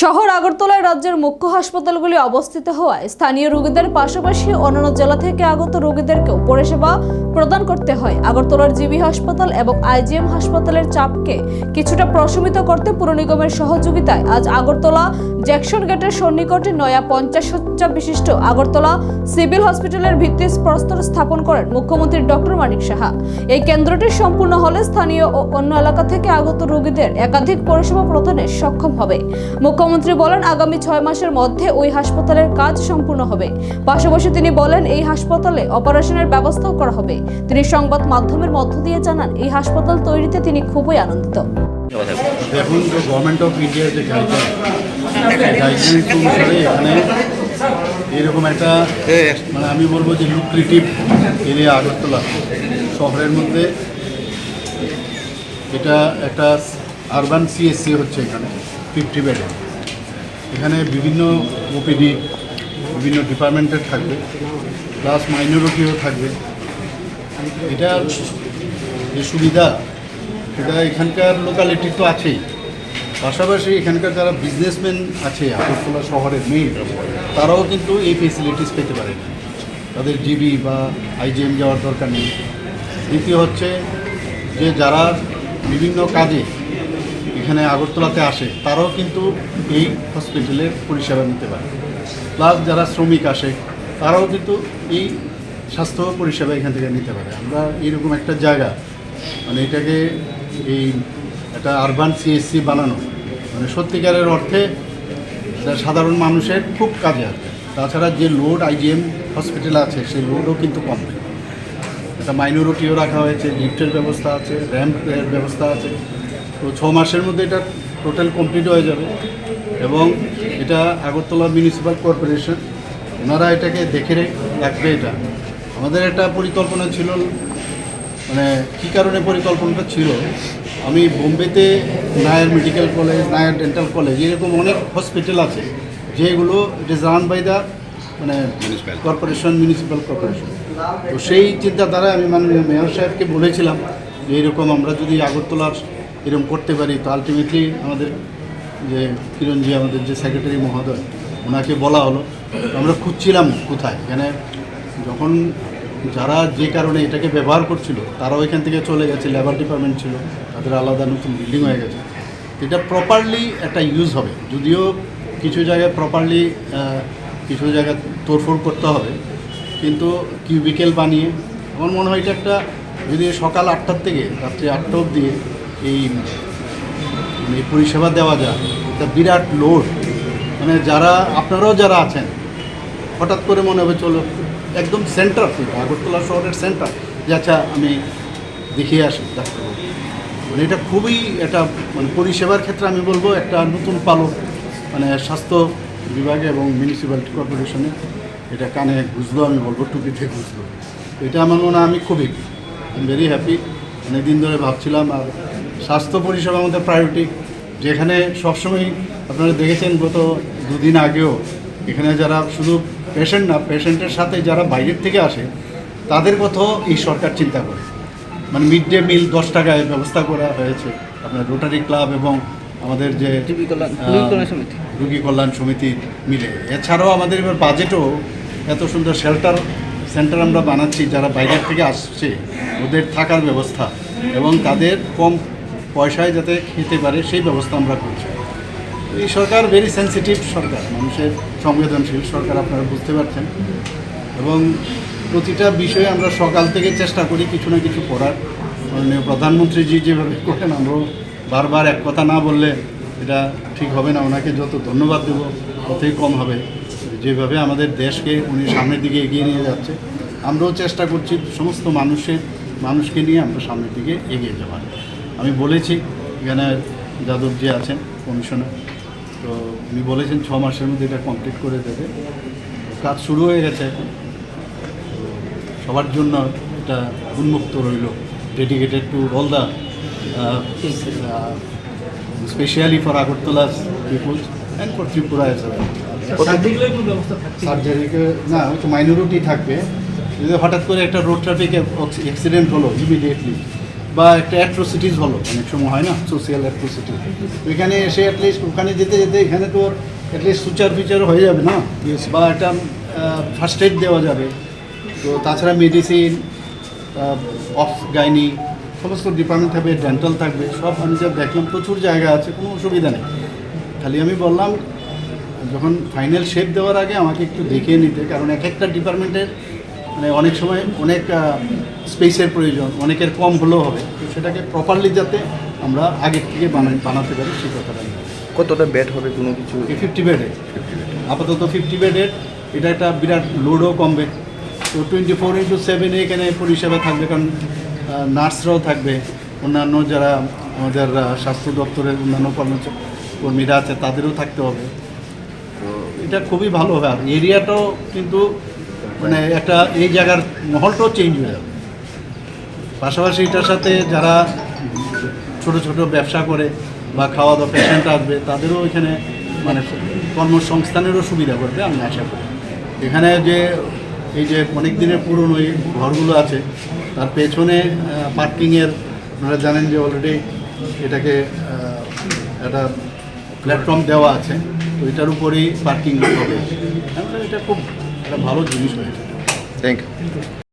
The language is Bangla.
শহর আগরতলায় রাজ্যের মুখ্য হাসপাতালগুলি অবস্থিত হওয়ায় স্থানীয় রোগীদের পাশাপাশি অন্যান্য জেলা থেকে আগত রোগীদেরকেও পরিষেবা প্রদান করতে হয়। আগরতলার জিবি হাসপাতাল এবং আইজিএম হাসপাতালের চাপকে কিছুটা প্রশমিত করতে পুর নিগমের সহযোগিতায় আজ আগরতলা জ্যাকসন গেটের সন্নিকটে নয়া পঞ্চাশ শয্যা বিশিষ্ট আগরতলা সিভিল হসপিটালের ভিত্তি প্রস্তর স্থাপন করেন মুখ্যমন্ত্রী ডক্টর মানিক সাহা। এই কেন্দ্রটি সম্পূর্ণ হলে স্থানীয় ও অন্য এলাকা থেকে আগত রোগীদের একাধিক পরিষেবা প্রদানে সক্ষম হবে। মুখ্যমন্ত্রী বলেন, আগামী ছয় মাসের মধ্যে ওই হাসপাতালের কাজ সম্পূর্ণ হবে। পাশাপাশি তিনি বলেন, এই হাসপাতালে অপারেশনের ব্যবস্থাও করা হবে। তিনি সংবাদ মাধ্যমের মধ্য দিয়ে জানান, এই হাসপাতাল তৈরিতে তিনি খুবই আনন্দিত। দেখুন গভর্নমেন্ট অফ ইন্ডিয়ার যে গাইডলাইন অনুসারে এখানে এরকম একটা মানে আমি বলব যে লুক্রেটিভ এরিয়া আগরতলা শহরের মধ্যে এটা একটা আরবান সিএসসি হচ্ছে এখানে ফিফটি বেডে এখানে বিভিন্ন ওপিডি বিভিন্ন ডিপার্টমেন্টের থাকবে, প্লাস মাইনরিটিও থাকবে। এটা যে সুবিধা, সেটা এখানকার লোকালিটি তো আছেই। পাশাপাশি এখানকার যারা বিজনেসম্যান আছে, আগরতলা শহরের মেইন তারাও কিন্তু এই ফেসিলিটিস পেতে পারে। তাদের জিবি বা আইজিএম যাওয়ার দরকার নেই। দ্বিতীয় হচ্ছে যে যারা বিভিন্ন কাজে এখানে আগরতলাতে আসে, তারাও কিন্তু এই হসপিটালের পরিষেবা নিতে পারে। প্লাস যারা শ্রমিক আসে, তারাও কিন্তু এই স্বাস্থ্য পরিষেবা এখান থেকে নিতে পারে। আমরা এরকম একটা জায়গা মানে এটাকে এই একটা আরবান সিএসসি বানানো মানে সত্যিকারের অর্থে সাধারণ মানুষের খুব কাজে আসবে। তাছাড়া যে লোড আইজিএম হসপিটাল আছে, সেই লোডও কিন্তু কমবে একটা মাইনরিটিও রাখা হয়েছে লিফটের ব্যবস্থা আছে র্যাম্পের ব্যবস্থা আছে। তো ছ মাসের মধ্যে এটা টোটাল কমপ্লিট হয়ে যাবে এবং এটা আগরতলা মিউনিসিপ্যাল কর্পোরেশন ওনারা এটাকে দেখে রাখবে এটা। আমাদের একটা পরিকল্পনা ছিল মানে কী কারণে পরিকল্পনাটা ছিল আমি বোম্বেতে Nair medical college Nair dental college এরকম অনেক হসপিটাল আছে যেগুলো it is run by the মানে কর্পোরেশন মিউনিসিপ্যাল কর্পোরেশন তো সেই চিন্তাধারা আমি মাননীয় মেয়র সাহেবকে বলেছিলাম যে এরকম আমরা যদি আগরতলার এরকম করতে পারি, তো আলটিমেটলি আমাদের যে কিরণজি, আমাদের যে সেক্রেটারি মহোদয়, ওনাকে বলা হলো। আমরা খুঁজছিলাম কোথায়, এখানে যখন যারা যে কারণে এটাকে ব্যবহার করছিল, তারাও এখান থেকে চলে গেছে লেবার ডিপার্টমেন্ট ছিল, তাদের আলাদা নতুন বিল্ডিং হয়ে গেছে। এটা প্রপারলি একটা ইউজ হবে, যদিও কিছু জায়গায় প্রপারলি কিছু জায়গায় তোড়ফোড় করতে হবে, কিন্তু কিউবিকেল বানিয়ে, আমার মনে হয় এটা একটা, যদি সকাল আটটার থেকে রাত্রি আটটা অবধি এই মানে পরিষেবা দেওয়া যায়, এটা বিরাট লোড মানে যারা, আপনারাও যারা আছেন, হঠাৎ করে মনে হবে, চলো, একদম সেন্টার আগরতলা শহরের সেন্টার যে আচ্ছা আমি দেখিয়ে আসি, ডাক্তারবাবু। মানে এটা খুবই একটা মানে পরিষেবার ক্ষেত্রে আমি বলব, একটা নতুন পালক মানে স্বাস্থ্য বিভাগে এবং মিউনিসিপ্যালিটি কর্পোরেশনে এটা কানে বুঝলো আমি বলব, টুপিতে বুঝলো তো এটা আমার মনে হয়, আমি খুবই আই এম ভেরি হ্যাপি অনেক দিন ধরে ভাবছিলাম, আর স্বাস্থ্য পরিষেবা আমাদের প্রায়োরিটি যেখানে সবসময় আপনারা দেখেছেন গত দুদিন আগেও এখানে যারা শুধু পেশেন্ট না পেশেন্টের সাথে যারা বাইরের থেকে আসে তাদের কথাও এই সরকার চিন্তা করে। মানে মিড ডে মিল দশ টাকায় ব্যবস্থা করা হয়েছে। আপনার রোটারি ক্লাব এবং আমাদের যে রোগী কল্যাণ সমিতি। মিলে। এছাড়াও আমাদের এবার বাজেটও এত সুন্দর শেল্টার সেন্টার আমরা বানাচ্ছি যারা বাইরের থেকে আসছে ওদের থাকার ব্যবস্থা এবং তাদের কম পয়সায় যাতে খেতে পারে, সেই ব্যবস্থা আমরা করছি। এই সরকার ভেরি সেন্সিটিভ সরকার, মানুষের সংবেদনশীল সরকার আপনারা বুঝতে পারছেন। এবং প্রতিটা বিষয়ে আমরা সকাল থেকে চেষ্টা করি কিছু না কিছু করার। মাননীয় প্রধানমন্ত্রীজি যেভাবে করেন, আমরাও বারবার এক কথা না বললে এটা ঠিক হবে না। ওনাকে যত ধন্যবাদ দেব, ততই কম হবে। যেভাবে আমাদের দেশকে উনি সামনের দিকে এগিয়ে নিয়ে যাচ্ছে, আমরাও চেষ্টা করছি সমস্ত মানুষের, মানুষকে নিয়ে আমরা সামনের দিকে এগিয়ে যাওয়ার। আমি বলেছি এখানে যাদব যে আছেন কমিশনার। তো উনি বলেছেন ছ মাসের মধ্যে এটা কমপ্লিট করে দেবে। কাজ শুরু হয়ে গেছে সবার জন্য এটা উন্মুক্ত রইল। Dedicated to all the specially for Agartala peoples and for Tripura S সার্জারিকে না তো মাইনরিটি থাকবে। যদি হঠাৎ করে একটা রোড ট্রাফিক অ্যাক্সিডেন্ট হলো ইমিডিয়েটলি বা একটা অ্যাট্রোসিটিস হলো অনেক সময় হয় না সোশিয়াল অ্যাট্রোসিটি এখানে এসে অ্যাটলিস্ট ওখানে যেতে যেতে এখানে তো অ্যাটলিস্ট সুচার ফিচার হয়ে যাবে না? বা একটা ফার্স্ট এড দেওয়া যাবে। তো তাছাড়া মেডিসিন অফ গাইনি সমস্ত ডিপার্টমেন্ট থাকবে ডেন্টাল থাকবে সব আমি যা দেখলাম প্রচুর জায়গা আছে কোনো অসুবিধা নেই। খালি আমি বললাম যখন ফাইনাল শেপ দেওয়ার আগে আমাকে একটু দেখিয়ে নিতে কারণ এক একটা ডিপার্টমেন্টের মানে অনেক সময় অনেক স্পেসের প্রয়োজন অনেকের কম হলেও হবে। তো সেটাকে প্রপারলি যাতে আমরা আগের থেকে বানাই বানাতে পারি সেই কথাটা কতটা বেড হবে কোনো কিছু? ফিফটি বেডের আপাতত ফিফটি বেডের এটা একটা বিরাট লোডও কমবে তো টোয়েন্টি ফোর ইন্টু সেভেনে এখানে পরিষেবা থাকবে কারণ নার্সরাও থাকবে। অন্যান্য যারা আমাদের স্বাস্থ্য দপ্তরের অন্যান্য কর্মীরা আছে তাদেরও থাকতে হবে। তো এটা খুবই ভালো হবে আর এরিয়াটাও কিন্তু মানে একটা এই জায়গার মহলটাও চেঞ্জ হয়ে যাবে। পাশাপাশি এটার সাথে যারা ছোট ছোট ব্যবসা করে বা খাওয়া দাওয়া পেশেন্ট আসবে, তাদেরও এখানে মানে কর্মসংস্থানেরও সুবিধা করবে আমি আশা করি। এখানে যে এই যে অনেক দিনের পুরনো এই ঘরগুলো আছে, তার পেছনে পার্কিংয়ের আপনারা জানেন যে অলরেডি এটাকে একটা প্ল্যাটফর্ম দেওয়া আছে, তো এটার উপরেই পার্কিং হবে। এটা খুব একটা ভালো জিনিস হয়েছে। Thank you